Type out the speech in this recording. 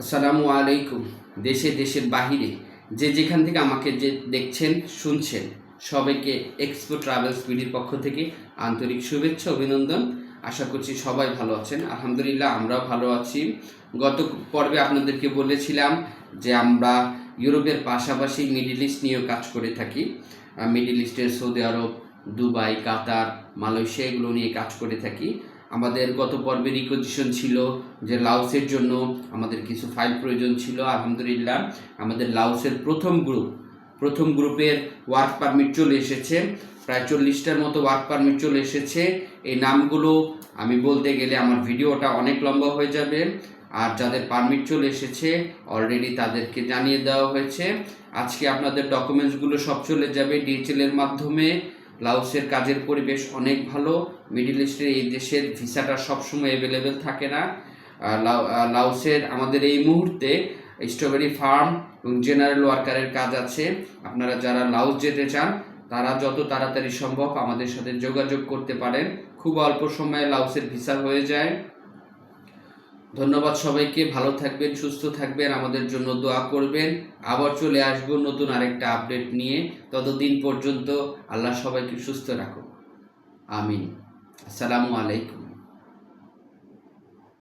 আসসালামু আলাইকুম। দেশে, দেশের বাহিরে যে যেখান থেকে আমাকে যে দেখছেন, শুনছেন, সবাইকে এক্সপো ট্রাভেলস বিডির পক্ষ থেকে আন্তরিক শুভেচ্ছা, অভিনন্দন। আশা করছি সবাই ভালো আছেন। আলহামদুলিল্লাহ, আমরাও ভালো আছি। গত পর্বে আপনাদেরকে বলেছিলাম যে আমরা ইউরোপের পাশাপাশি মিডিল ইস্ট নিয়েও কাজ করে থাকি। মিডিল ইস্টের সৌদি আরব, দুবাই, কাতার, মালয়েশিয়া, এগুলো নিয়ে কাজ করে থাকি। আমাদের গত পর্বে রিকোজিশন ছিল যে লাউসের জন্য আমাদের কিছু ফাইল প্রয়োজন ছিল, আলহামদুলিল্লাহ। আমাদের লাউসের প্রথম গ্রুপ প্রথম গ্রুপের ওয়ার্ক পারমিট চলে এসেছে। প্রায় চল্লিশটার মতো ওয়ার্ক পারমিট চলে এসেছে। এই নামগুলো আমি বলতে গেলে আমার ভিডিওটা অনেক লম্বা হয়ে যাবে। আর যাদের পারমিট চলে এসেছে অলরেডি তাদেরকে জানিয়ে দেওয়া হয়েছে। আজকে আপনাদের ডকুমেন্টসগুলো সব চলে যাবে ডিএচএল এর মাধ্যমে। লাউসের কাজের পরিবেশ অনেক ভালো, মিডিল ইস্টের এই দেশের ভিসাটা সবসময় অ্যাভেলেবেল থাকে না। লাউ লাউসের আমাদের এই মুহূর্তে স্ট্রবেরি ফার্ম এবং জেনারেল ওয়ার্কারের কাজ আছে। আপনারা যারা লাউস যেতে চান, তারা যত তাড়াতাড়ি সম্ভব আমাদের সাথে যোগাযোগ করতে পারেন। খুব অল্প সময়ে লাউসের ভিসা হয়ে যায়। ধন্যবাদ সবাইকে, ভালো থাকবেন, সুস্থ থাকবেন, আমাদের জন্য দোয়া করবেন। আবার চলে আসব নতুন আরেকটা আপডেট নিয়ে। ততদিন পর্যন্ত আল্লাহ সবাইকে সুস্থ রাখুন আমিন। আসসালামু আলাইকুম।